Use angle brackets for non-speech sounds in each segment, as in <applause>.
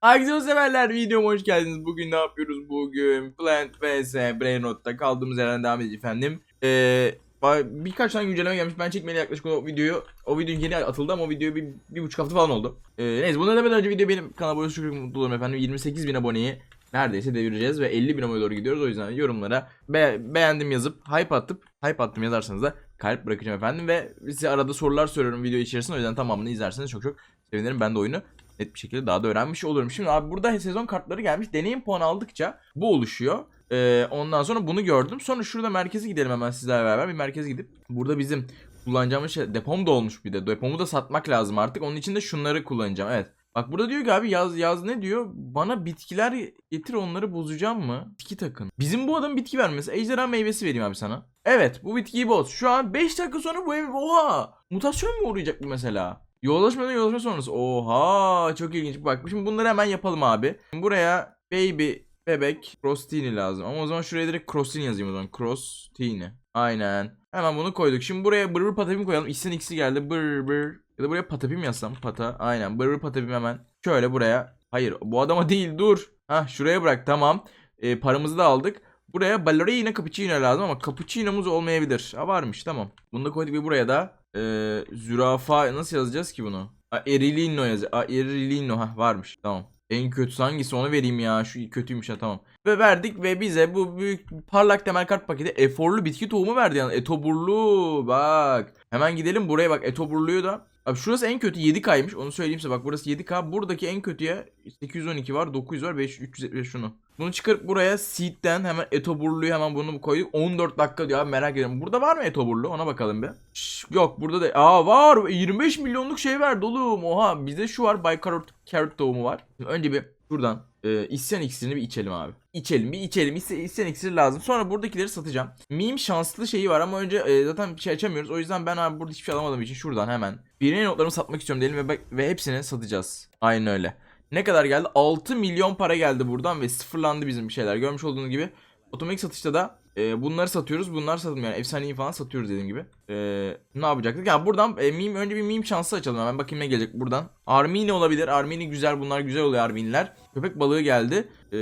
Herkese severler videoma hoş geldiniz. Bugün ne yapıyoruz? Bugün Plant vs Brainrot'ta kaldığımız yerden devam edeceğiz efendim. Ee, birkaç tane güncelleme gelmiş. Ben çekmeli yaklaşık o videoyu. O video yeni atıldı ama o video bir, bir buçuk hafta falan oldu. Ee, neyse bundan demeden önce video benim kanala abone çok mutlu olurum efendim. 28 bin aboneyi neredeyse devireceğiz ve 50 bin aboneye doğru gidiyoruz. O yüzden yorumlara be- beğendim yazıp hype atıp hype attım yazarsanız da kalp bırakacağım efendim. Ve size arada sorular soruyorum video içerisinde. O yüzden tamamını izlerseniz çok çok sevinirim. Ben de oyunu net bir şekilde daha da öğrenmiş olurum. Şimdi abi burada sezon kartları gelmiş. Deneyim puanı aldıkça bu oluşuyor. Ee, ondan sonra bunu gördüm. Sonra şurada merkeze gidelim hemen sizlerle beraber. Bir merkeze gidip burada bizim kullanacağımız şey depom da olmuş bir de. Depomu da satmak lazım artık. Onun için de şunları kullanacağım. Evet. Bak burada diyor ki abi yaz yaz ne diyor? Bana bitkiler getir onları bozacağım mı? Bitki takın. Bizim bu adam bitki vermesi. Ejderha meyvesi vereyim abi sana. Evet bu bitkiyi boz. Şu an 5 dakika sonra bu ev oha. Mutasyon mu uğrayacak bu mesela? Yollaşmadan yollaşma sonrası. Oha çok ilginç. Bak şimdi bunları hemen yapalım abi. Buraya baby bebek crostini lazım. Ama o zaman şuraya direkt crostini yazayım o zaman. Crostini. Aynen. Hemen bunu koyduk. Şimdi buraya bır bır patapim koyalım. İkisinden ikisi geldi. Bır bır. Ya da buraya patapim yazsam. Pata. Aynen. Bır bır patapim hemen. Şöyle buraya. Hayır bu adama değil dur. Hah şuraya bırak tamam. Ee, paramızı da aldık. Buraya ballerina cappuccino lazım ama cappuccino'muz olmayabilir. Ha varmış tamam. Bunu da koyduk bir buraya da. Ee, zürafa nasıl yazacağız ki bunu? A, erilino yaz. A, erilino ha varmış. Tamam. En kötüsü hangisi onu vereyim ya. Şu kötüymüş ha tamam. Ve verdik ve bize bu büyük parlak temel kart paketi eforlu bitki tohumu verdi yani. Etoburlu bak. Hemen gidelim buraya bak etoburluyu da. Abi şurası en kötü 7K'ymış onu söyleyeyim size bak burası 7K. Buradaki en kötüye 812 var 900 var 5 375 şunu. Bunu çıkarıp buraya seed'den hemen etoburluyu hemen bunu koyduk. 14 dakika diyor abi merak ediyorum. Burada var mı etoburlu ona bakalım bir. Şş, yok burada da aa var 25 milyonluk şey verdi oğlum. Oha bizde şu var Bay Carrot, Carrot tohumu var. Önce bir şuradan e, isyan iksirini bir içelim abi. İçelim bir içelim. İs- İsyan iksiri lazım. Sonra buradakileri satacağım. Meme şanslı şeyi var ama önce e, zaten bir şey açamıyoruz. O yüzden ben abi burada hiçbir şey alamadığım için şuradan hemen birine notlarımı satmak istiyorum diyelim ve, ve hepsini satacağız. Aynen öyle. Ne kadar geldi? 6 milyon para geldi buradan ve sıfırlandı bizim bir şeyler. Görmüş olduğunuz gibi otomatik satışta da e, bunları satıyoruz. Bunlar satılmıyor. Yani efsaneyi falan satıyoruz dediğim gibi. E, ne yapacaktık? Ya buradan e, meme, önce bir meme şansı açalım hemen. Bakayım ne gelecek buradan. Armini olabilir. Armini güzel. Bunlar güzel oluyor Arminiler. Köpek balığı geldi. E,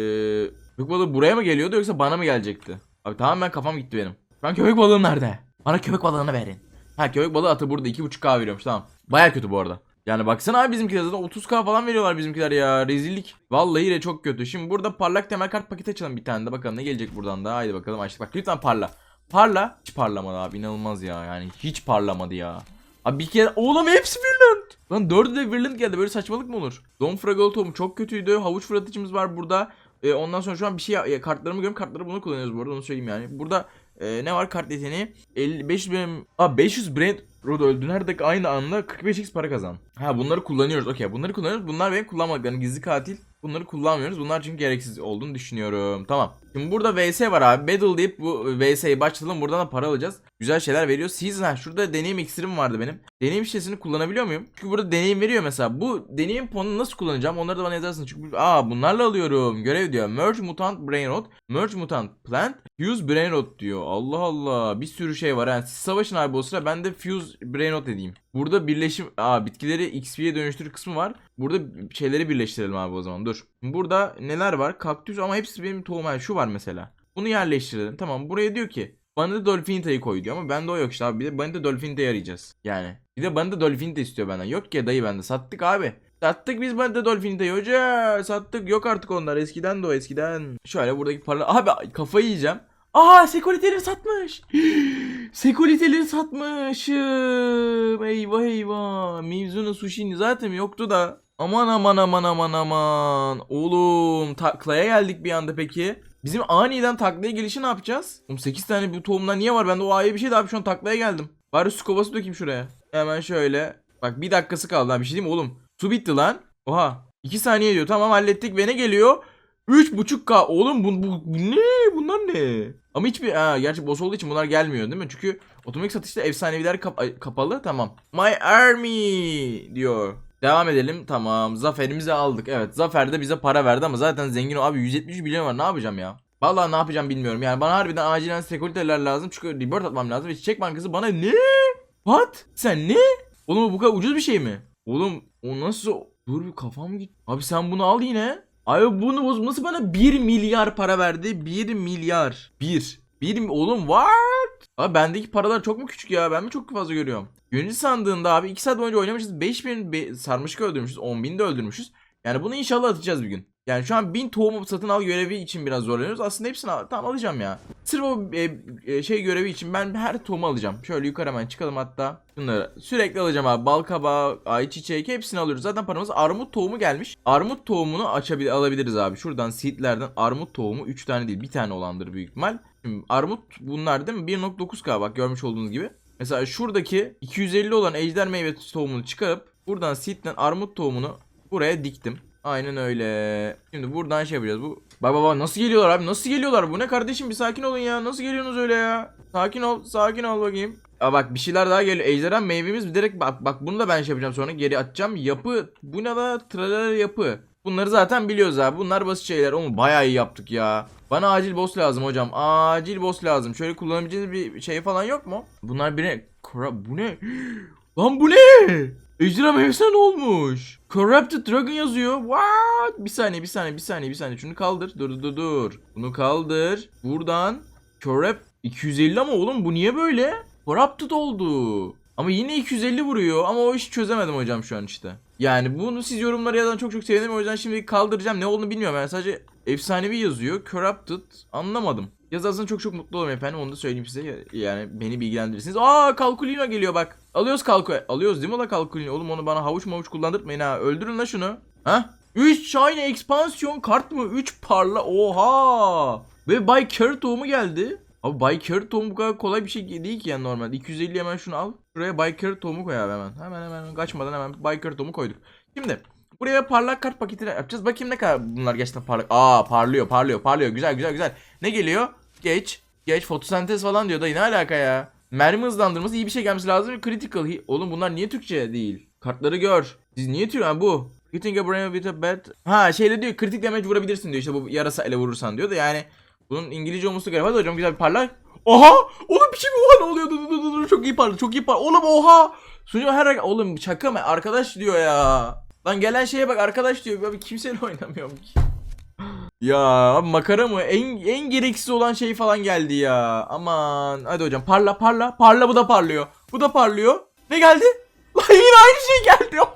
köpek balığı buraya mı geliyordu yoksa bana mı gelecekti? Abi tamamen kafam gitti benim. Ben köpek balığım nerede? Bana köpek balığını verin. Ha köpek balığı atı burada 2.5k veriyormuş tamam. Baya kötü bu arada. Yani baksana abi bizimkiler zaten 30k falan veriyorlar bizimkiler ya. Rezillik. Vallahi de çok kötü. Şimdi burada parlak temel kart paketi açalım bir tane de. Bakalım ne gelecek buradan da. Haydi bakalım açtık. Bak lütfen parla. Parla. Hiç parlamadı abi. inanılmaz ya. Yani hiç parlamadı ya. Abi bir kere oğlum hepsi Virland. Lan dördü de Virland geldi. Böyle saçmalık mı olur? Don Fraggle tohumu çok kötüydü. Havuç fırlatıcımız var burada. Ee, ondan sonra şu an bir şey e, kartlarımı görüyorum. Kartları bunu kullanıyoruz bu arada. Onu söyleyeyim yani. Burada e, ne var kart yeteneği? 50, 500 benim... Aa 500 Brand Rod öldü. Nerede aynı anda 45x para kazan. Ha bunları kullanıyoruz. Okey bunları kullanıyoruz. Bunlar benim kullanmadıklarım. Gizli katil. Bunları kullanmıyoruz. Bunlar çünkü gereksiz olduğunu düşünüyorum. Tamam. Şimdi burada VS var abi. Battle deyip bu VS'yi başlatalım. Buradan da para alacağız. Güzel şeyler veriyor. Season şurada deneyim iksirim vardı benim. Deneyim şişesini kullanabiliyor muyum? Çünkü burada deneyim veriyor mesela. Bu deneyim puanını nasıl kullanacağım? Onları da bana yazarsınız. Çünkü aa bunlarla alıyorum. Görev diyor. Merge Mutant Brain Rot. Merge Mutant Plant. Fuse Brain Rot diyor. Allah Allah. Bir sürü şey var. Yani siz savaşın abi o sıra. Ben de Fuse Brain Rot edeyim. Burada birleşim... Aa bitkileri XP'ye dönüştür kısmı var. Burada şeyleri birleştirelim abi o zaman. Dur. Burada neler var? Kaktüs ama hepsi benim tohum. Yani şu var mesela. Bunu yerleştirelim. Tamam. Buraya diyor ki bana da Dolphinita'yı koy diyor ama bende o yok işte abi. Bir de bana da Dolphinita'yı arayacağız. Yani. Bir de bana da Dolphinita istiyor benden. Yok ya dayı bende. Sattık abi. Sattık biz bana da Dolphinita'yı hoca. Sattık. Yok artık onlar. Eskiden de o eskiden. Şöyle buradaki paralar. Abi kafayı yiyeceğim. Aa sekoliteleri satmış. <gasps> sekoliteleri satmışım. Eyvah eyvah. Mizuno Sushi'nin zaten yoktu da. Aman aman aman aman aman. Oğlum taklaya geldik bir anda peki. Bizim aniden taklaya gelişi ne yapacağız? Oğlum 8 tane bu tohumdan niye var? Bende o A'ya bir şey de abi şu an taklaya geldim. Bari su kovası dökeyim şuraya. Hemen şöyle. Bak bir dakikası kaldı abi bir şey diyeyim mi oğlum? Su bitti lan. Oha. 2 saniye diyor. Tamam hallettik ve ne geliyor? 3.5K. Oğlum bu, bu, bu ne? Bunlar ne? Ama hiçbir... Ha, gerçi boss olduğu için bunlar gelmiyor değil mi? Çünkü otomatik satışta efsaneviler kap- kapalı. Tamam. My army diyor. Devam edelim. Tamam. Zaferimizi aldık. Evet. Zafer de bize para verdi ama zaten zengin o. Abi 170 milyon var. Ne yapacağım ya? Vallahi ne yapacağım bilmiyorum. Yani bana harbiden acilen sekuriteler lazım. Çünkü rebirth atmam lazım. Ve Çiçek Bankası bana ne? What? Sen ne? Oğlum bu kadar ucuz bir şey mi? Oğlum o nasıl Dur bir kafam git. Abi sen bunu al yine. Abi bunu boz nasıl bana 1 milyar para verdi? 1 milyar. 1. 1 mi? Oğlum what? Abi bendeki paralar çok mu küçük ya? Ben mi çok fazla görüyorum? Gönül sandığında abi 2 saat boyunca oynamışız. 5000 be sarmışka öldürmüşüz. 10.000 de öldürmüşüz. Yani bunu inşallah atacağız bir gün. Yani şu an 1000 tohum satın al görevi için biraz zorlanıyoruz. Aslında hepsini al, tamam alacağım ya. Sırf o e, e, şey görevi için ben her tohumu alacağım. Şöyle yukarı hemen çıkalım hatta. Bunları sürekli alacağım abi. Bal kabağı, ayçiçek hepsini alıyoruz. Zaten paramız armut tohumu gelmiş. Armut tohumunu açabilir alabiliriz abi. Şuradan seedlerden armut tohumu 3 tane değil bir tane olandır büyük ihtimal. Şimdi armut bunlar değil mi? 1.9k bak görmüş olduğunuz gibi. Mesela şuradaki 250 olan ejder meyve tohumunu çıkarıp buradan seedden armut tohumunu buraya diktim. Aynen öyle. Şimdi buradan şey yapacağız. Bu Bak baba nasıl geliyorlar abi? Nasıl geliyorlar? Bu ne kardeşim? Bir sakin olun ya. Nasıl geliyorsunuz öyle ya? Sakin ol. Sakin ol bakayım. Aa bak bir şeyler daha geliyor. Ejderha meyvemiz direkt bak bak bunu da ben şey yapacağım sonra geri atacağım. Yapı bu ne la? Tralala yapı. Bunları zaten biliyoruz abi. Bunlar basit şeyler. Onu bayağı iyi yaptık ya. Bana acil boss lazım hocam. Acil boss lazım. Şöyle kullanabileceğiniz bir şey falan yok mu? Bunlar birine... Kora- Bu ne? <gasps> Lan bu ne? Ejderha meyvesine ne olmuş? Corrupted Dragon yazıyor. What? Bir saniye, bir saniye, bir saniye, bir saniye. Şunu kaldır. Dur, dur, dur. Bunu kaldır. Buradan Corrupt 250 ama oğlum bu niye böyle? Corrupted oldu. Ama yine 250 vuruyor ama o işi çözemedim hocam şu an işte. Yani bunu siz yorumlara yazan çok çok sevinirim o yüzden şimdi kaldıracağım ne olduğunu bilmiyorum yani sadece efsanevi yazıyor corrupted anlamadım. Yazarsanız çok çok mutlu olurum efendim onu da söyleyeyim size yani beni bilgilendirirsiniz. Aa Kalkulino geliyor bak. Alıyoruz kalku alıyoruz değil mi la Kalkulino oğlum onu bana havuç mavuç kullandırtmayın ha öldürün la şunu. Ha? 3 Shine ekspansiyon kart mı? 3 parla oha. Ve Bay Carrot tohumu geldi. Abi Bay Carrot bu kadar kolay bir şey değil ki yani normalde. 250 hemen şunu al. Şuraya Bay Carrot tohumu koy abi hemen. Hemen hemen kaçmadan hemen Bay Carrot koyduk. Şimdi buraya parlak kart paketini yapacağız. Bakayım ne kadar bunlar gerçekten parlak. Aa parlıyor parlıyor parlıyor. Güzel güzel güzel. Ne geliyor? Geç. Geç fotosentez falan diyor da ne alaka ya? Mermi hızlandırması iyi bir şey gelmesi lazım. Critical. Oğlum bunlar niye Türkçe değil? Kartları gör. Siz niye Türk yani bu? Hitting a brain with a bat. Ha şeyde diyor kritik damage vurabilirsin diyor işte bu yarasa ele vurursan diyor da yani bunun İngilizce olması galiba hadi hocam güzel bir parlak. Oha! Oğlum bir şey mi oha ne oluyor? Dur dur dur dur çok iyi parladı çok iyi parladı. Oğlum oha! Sunucu her oğlum şaka mı? Arkadaş diyor ya. Lan gelen şeye bak arkadaş diyor. Abi kimseyle <laughs> oynamıyorum ki. Ya abi makara mı? En en gereksiz olan şey falan geldi ya. Aman hadi hocam parla parla. Parla bu da parlıyor. Bu da parlıyor. Ne geldi? Lan yine aynı şey geldi. <laughs>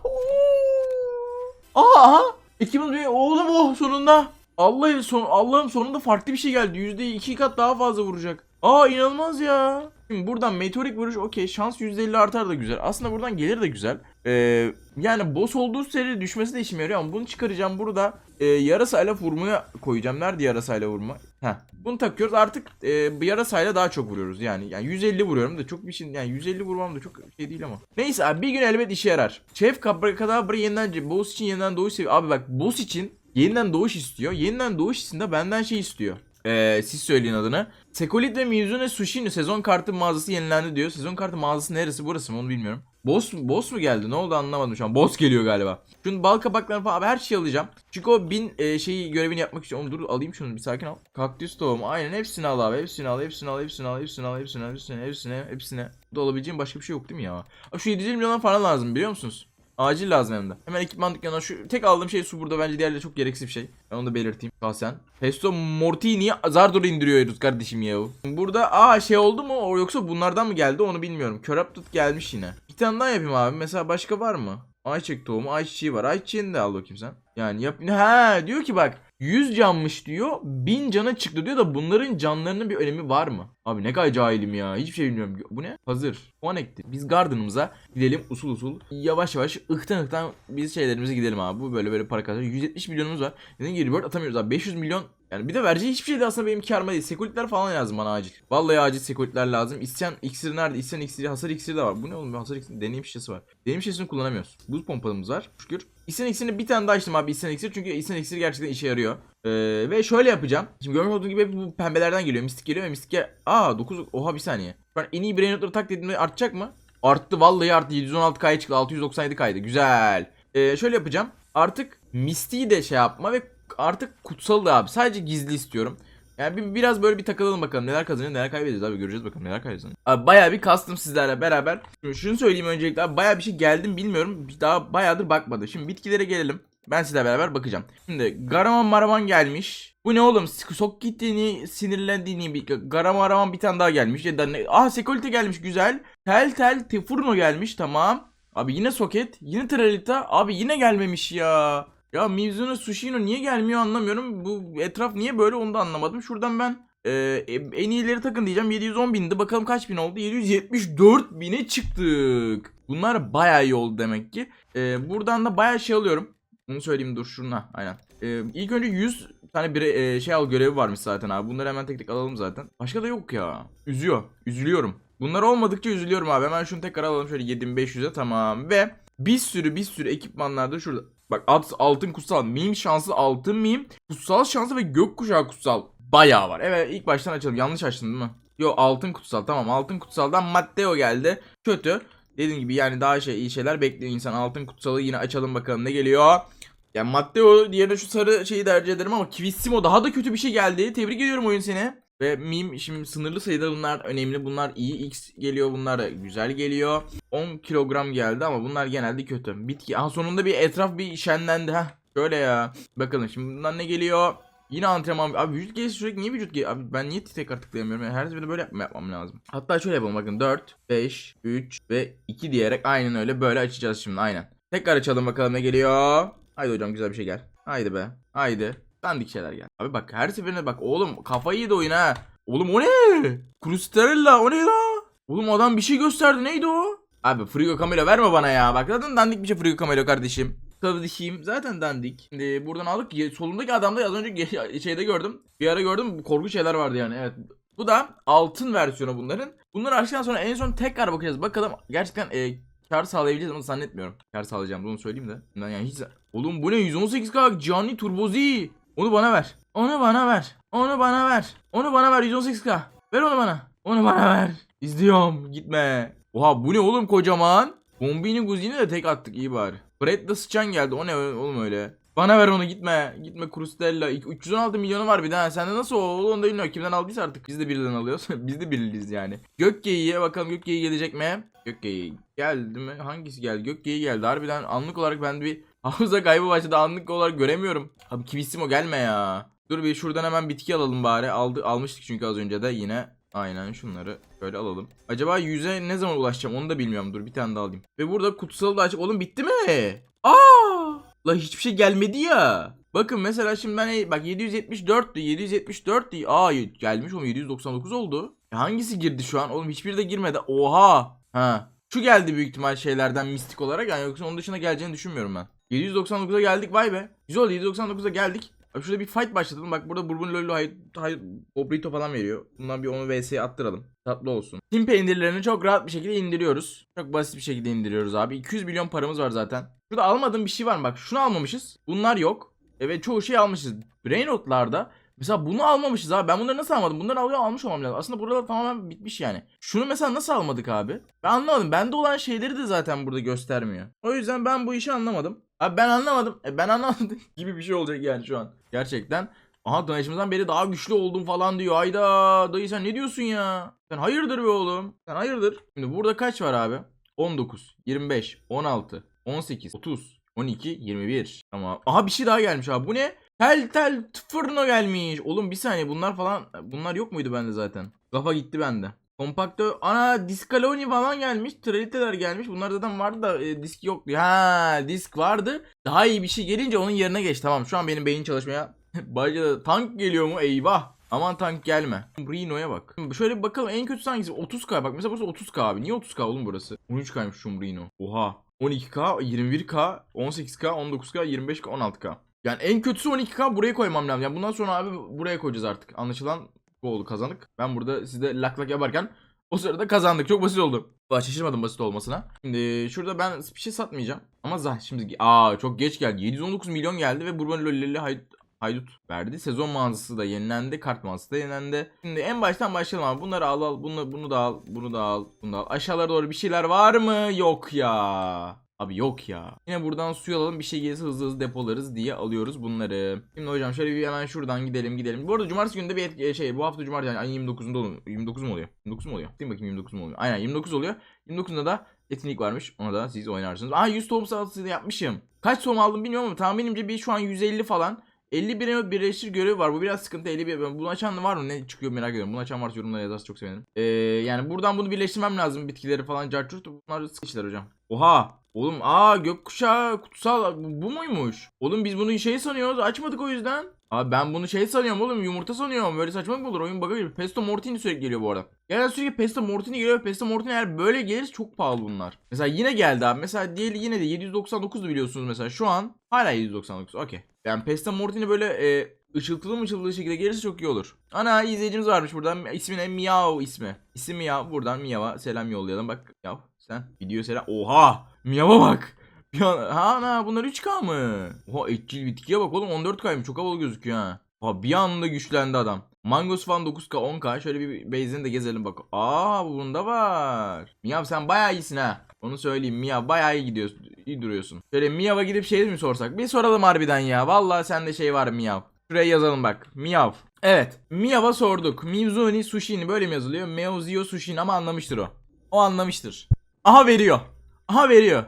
Aha aha. Ekibimiz bir oğlum oh sonunda. Allah'ım son Allah'ım sonunda farklı bir şey geldi. Yüzde iki kat daha fazla vuracak. Aa inanılmaz ya. Şimdi buradan meteorik vuruş okey şans %50 artar da güzel. Aslında buradan gelir de güzel. Ee, yani boss olduğu seri düşmesi de işime yarıyor ama bunu çıkaracağım burada. E, yarasayla vurmaya koyacağım. Nerede yarasayla vurma? Heh. Bunu takıyoruz artık e, yarasayla daha çok vuruyoruz yani. Yani 150 vuruyorum da çok bir şey yani 150 vurmam da çok şey değil ama. Neyse abi bir gün elbet işe yarar. Chef Kadabra yeniden boss için yeniden doğuş seviyor. Abi bak boss için yeniden doğuş istiyor. Yeniden doğuş için de benden şey istiyor. Ee, siz söyleyin adını. Sekolit ve Mizune Sushi'nin sezon kartı mağazası yenilendi diyor. Sezon kartı mağazası neresi burası mı onu bilmiyorum. Boss, boss mu geldi? Ne oldu anlamadım şu an. Boss geliyor galiba. Şunun bal kabaklarını falan abi her şeyi alacağım. Çünkü o bin e, şeyi görevini yapmak için. Oğlum dur alayım şunu bir sakin ol. Kaktüs tohumu aynen hepsini al abi. Hepsini al, hepsini al, hepsini al, hepsini al, hepsini al, hepsini, hepsini. Bu da olabileceğim başka bir şey yok değil mi ya? Abi şu 750 milyon falan lazım biliyor musunuz? Acil lazım hem de. Hemen ekipman dükkanına şu tek aldığım şey su burada bence diğerleri çok gereksiz bir şey. Ben onu da belirteyim şahsen. Pesto Mortini'yi zar zor indiriyoruz kardeşim ya. Burada aa şey oldu mu o yoksa bunlardan mı geldi onu bilmiyorum. Corrupted gelmiş yine. Bir tane daha yapayım abi. Mesela başka var mı? Ayçiçek tohumu, ayçiçeği var. Ayçiçeğini de al bakayım sen. Yani yap. Ha diyor ki bak 100 canmış diyor. 1000 cana çıktı diyor da bunların canlarının bir önemi var mı? Abi ne kadar cahilim ya. Hiçbir şey bilmiyorum. Bu ne? Hazır. Connected. Biz gardenımıza gidelim usul usul. Yavaş yavaş ıhtan ıhtan biz şeylerimize gidelim abi. Bu böyle böyle para kazanıyor. 170 milyonumuz var. Dediğim gibi reward atamıyoruz abi. 500 milyon yani bir de vereceği hiçbir şey de aslında benim karıma değil. Sekulitler falan lazım bana acil. Vallahi acil sekulitler lazım. İsyan iksiri nerede? İsyan iksiri, hasar iksiri de var. Bu ne oğlum? Hasar iksiri, deneyim şişesi var. Deneyim şişesini kullanamıyoruz. Buz pompalımız var. Şükür. İsyan iksirini bir tane daha açtım abi İsyan iksiri. Çünkü İsyan iksiri gerçekten işe yarıyor. Ee, ve şöyle yapacağım. Şimdi görmüş olduğunuz gibi bu pembelerden geliyor. Mistik geliyor ve mistik Aa 9 oha bir saniye. Ben en iyi brain notları tak dediğimde artacak mı? Arttı vallahi arttı. 716K'ya çıktı. 697K'ydı. Güzel. Ee, şöyle yapacağım. Artık Mistiği de şey yapma ve artık kutsal da abi. Sadece gizli istiyorum. Yani bir, biraz böyle bir takılalım bakalım neler kazanıyor neler kaybediyoruz abi göreceğiz bakalım neler kaybediyoruz. Abi bayağı bir kastım sizlerle beraber. Şunu söyleyeyim öncelikle abi bayağı bir şey geldim bilmiyorum. Daha bayağıdır bakmadı. Şimdi bitkilere gelelim. Ben sizle beraber bakacağım. Şimdi Garaman Maraman gelmiş. Bu ne oğlum? Sok gittiğini sinirlendiğini bir Garaman Maraman bir tane daha gelmiş. Ya da ne? Ah Sekolite gelmiş güzel. Tel tel Tefurno gelmiş tamam. Abi yine soket. Yine Tralita. Abi yine gelmemiş ya. Ya Mizuno Sushino niye gelmiyor anlamıyorum. Bu etraf niye böyle onu da anlamadım. Şuradan ben e, en iyileri takın diyeceğim. 710 bindi. Bakalım kaç bin oldu? 774 bine çıktık. Bunlar bayağı iyi oldu demek ki. E, buradan da bayağı şey alıyorum. Bunu söyleyeyim dur şuna aynen. Ee, ilk önce 100 tane bir e, şey al görevi varmış zaten abi. Bunları hemen tek tek alalım zaten. Başka da yok ya. Üzüyor. Üzülüyorum. Bunlar olmadıkça üzülüyorum abi. Hemen şunu tekrar alalım şöyle 7500'e tamam. Ve bir sürü bir sürü ekipmanlar da şurada. Bak at, altın kutsal, mim şansı, altın mim, kutsal şansı ve gökkuşağı kutsal. Bayağı var. Evet ilk baştan açalım. Yanlış açtım değil mi? Yo altın kutsal tamam. Altın kutsaldan Matteo geldi. Kötü. Dediğim gibi yani daha şey iyi şeyler bekliyor insan. Altın kutsalı yine açalım bakalım ne geliyor. Yani Matteo yerine şu sarı şeyi tercih ederim ama Kivissimo daha da kötü bir şey geldi. Tebrik ediyorum oyun seni. Ve mim şimdi sınırlı sayıda bunlar önemli. Bunlar iyi X geliyor. Bunlar güzel geliyor. 10 kilogram geldi ama bunlar genelde kötü. Bitki. Aha sonunda bir etraf bir şenlendi. ha. Şöyle ya. Bakalım şimdi bundan ne geliyor? Yine antrenman. Abi vücut gelişi sürekli niye vücut gelişi? Abi ben niye tekrar tıklayamıyorum? Yani her seferinde böyle yapma, yapmam lazım. Hatta şöyle yapalım bakın. 4, 5, 3 ve 2 diyerek aynen öyle böyle açacağız şimdi aynen. Tekrar açalım bakalım ne geliyor. Haydi hocam güzel bir şey gel. Haydi be. Haydi. Dandik şeyler gel. Abi bak her seferinde bak oğlum kafayı yedi oyun ha. Oğlum o ne? Crusterella o ne la? Oğlum adam bir şey gösterdi neydi o? Abi Frigo Camelo verme bana ya. Bak zaten dandik bir şey Frigo Camelo kardeşim. Kardeşim zaten dandik. Şimdi buradan aldık. Solundaki adamda az önce <laughs> şeyde gördüm. Bir ara gördüm korkunç şeyler vardı yani. Evet. Bu da altın versiyonu bunların. Bunları açtıktan sonra en son tekrar bakacağız. Bakalım gerçekten e, kar sağlayabileceğiz ama zannetmiyorum. Kar sağlayacağım bunu söyleyeyim de. Yani hiç... Oğlum bu ne 118k Gianni Turbozi. Onu bana ver. Onu bana ver. Onu bana ver. Onu bana ver 118k. Ver onu bana. Onu bana ver. İzliyorum gitme. Oha bu ne oğlum kocaman. Bombini Guzini de tek attık iyi bari. Fred de sıçan geldi o ne oğlum öyle. Bana ver onu gitme. Gitme Crustella. 316 milyonu var bir daha. Sende nasıl o? Onu da bilmiyorum. Kimden aldıysa artık. Biz de birinden alıyoruz. <laughs> Biz de biriliyiz yani. Gökgeyi'ye bakalım Gökgeyi gelecek mi? Gökgeyi geldi mi? Hangisi geldi? Gökgeyi geldi. Harbiden anlık olarak ben bir <laughs> hafıza kaybı başladı. Anlık olarak göremiyorum. Abi Kivissimo gelme ya. Dur bir şuradan hemen bitki alalım bari. Aldı, almıştık çünkü az önce de yine. Aynen şunları böyle alalım. Acaba 100'e ne zaman ulaşacağım onu da bilmiyorum. Dur bir tane daha alayım. Ve burada kutsalı da açık. Oğlum bitti mi? Aa! La hiçbir şey gelmedi ya. Bakın mesela şimdi ben bak 774'tü 774'tü. Aa gelmiş oğlum 799 oldu. E hangisi girdi şu an? Oğlum hiçbiri de girmedi. Oha. Ha. Şu geldi büyük ihtimal şeylerden mistik olarak. Yani yoksa onun dışında geleceğini düşünmüyorum ben. 799'a geldik vay be. Güzel oldu 799'a geldik. Abi şurada bir fight başlatalım. Bak burada Bourbon Lolo hay, hay, Obrito falan veriyor. Bundan bir onu VS'ye attıralım. Tatlı olsun. Tim peynirlerini çok rahat bir şekilde indiriyoruz. Çok basit bir şekilde indiriyoruz abi. 200 milyon paramız var zaten. Şurada almadığım bir şey var mı? Bak şunu almamışız. Bunlar yok. Evet çoğu şey almışız. Brainrot'larda Mesela bunu almamışız abi. Ben bunları nasıl almadım? Bunları alıyor almış olmam lazım. Aslında buralar tamamen bitmiş yani. Şunu mesela nasıl almadık abi? Ben anlamadım. Bende olan şeyleri de zaten burada göstermiyor. O yüzden ben bu işi anlamadım. Abi ben anlamadım. E ben anlamadım <laughs> gibi bir şey olacak yani şu an. Gerçekten. Aha danışımızdan beri daha güçlü oldum falan diyor. Ayda dayı sen ne diyorsun ya? Sen hayırdır be oğlum? Sen hayırdır? Şimdi burada kaç var abi? 19, 25, 16, 18, 30, 12, 21. Tamam. Aha bir şey daha gelmiş abi. Bu ne? Tel tel fırno gelmiş. Oğlum bir saniye bunlar falan bunlar yok muydu bende zaten? Kafa gitti bende. Kompaktö ana Discaloni falan gelmiş. Traliteler gelmiş. Bunlar zaten vardı da e, disk yoktu. Ha disk vardı. Daha iyi bir şey gelince onun yerine geç. Tamam şu an benim beyin çalışmaya <laughs> başladı. Tank geliyor mu? Eyvah. Aman tank gelme. Reno'ya bak. Şöyle bir bakalım en kötüsü hangisi? 30k bak mesela burası 30k abi. Niye 30k oğlum burası? 13k'ymış şu Reno. Oha. 12k, 21k, 18k, 19k, 25k, 16k. Yani en kötüsü 12k buraya koymam lazım. Yani bundan sonra abi buraya koyacağız artık. Anlaşılan oldu kazandık. Ben burada sizde lak lak yaparken o sırada kazandık. Çok basit oldu. Şaşırmadım basit olmasına. Şimdi şurada ben bir şey satmayacağım. Ama zah şimdi aa çok geç geldi. 719 milyon geldi ve Bourbon Lolli'li haydut, haydut verdi. Sezon mağazası da yenilendi. Kart mağazası da yenilendi. Şimdi en baştan başlayalım abi. Bunları al al. Bunu, bunu da al. Bunu da al. Bunu da al. Aşağılara doğru bir şeyler var mı? Yok ya. Abi yok ya. Yine buradan suyu alalım bir şey gelirse hızlı hızlı depolarız diye alıyoruz bunları. Şimdi hocam şöyle bir hemen şuradan gidelim gidelim. Bu arada cumartesi günü de bir etki- şey bu hafta cumartesi yani ayın 29'unda oluyor. 29 mu oluyor? 29 mu oluyor? Değil bakayım 29 mu oluyor? Aynen 29 oluyor. 29'unda da etkinlik varmış. Ona da siz oynarsınız. Aa 100 tohum salatası yapmışım. Kaç tohum aldım bilmiyorum ama tahminimce bir şu an 150 falan. 50 bir birleştir görevi var. Bu biraz sıkıntı. 50 bir bunu açan var mı? Ne çıkıyor merak ediyorum. Bunu açan varsa yorumlara yazarsa çok sevinirim. Ee, yani buradan bunu birleştirmem lazım. Bitkileri falan carçurt. Bunlar sıkışlar hocam. Oha. Oğlum aa gökkuşağı kutsal bu, bu muymuş? Oğlum biz bunu şey sanıyoruz. Açmadık o yüzden. Abi ben bunu şey sanıyorum oğlum yumurta sanıyorum. Böyle saçmalık mı olur? Oyun giriyor. Pesto Mortini sürekli geliyor bu arada. Genelde sürekli Pesto Mortini geliyor. Pesto Mortini eğer böyle gelirse çok pahalı bunlar. Mesela yine geldi abi. Mesela diğeri yine de 799'du biliyorsunuz mesela. Şu an hala 799. Okey. Yani Pesto Mortini böyle e, ışıltılı mı ışıltılı şekilde gelirse çok iyi olur. Ana izleyicimiz varmış buradan. İsmi ne? Miao ismi. İsim Miao. Buradan Miao'a selam yollayalım. Bak Miao sen video selam. Oha! Miao'a bak. An, ha bunlar 3K mı? Oha etçil bitkiye bak oğlum 14K'ymış çok havalı gözüküyor ha. Ha bir anda güçlendi adam. Mangos falan 9K 10K şöyle bir base'ini de gezelim bak. Aa bunda var. Miyav sen bayağı iyisin ha. Onu söyleyeyim Miyav bayağı iyi gidiyorsun. iyi duruyorsun. Şöyle Miyav'a gidip şey mi sorsak? Bir soralım harbiden ya. Vallahi sende şey var Miyav. Şuraya yazalım bak. Miyav. Evet. Miyav'a sorduk. Mizuni Sushin böyle mi yazılıyor? Meozio Sushin ama anlamıştır o. O anlamıştır. Aha veriyor. Aha veriyor.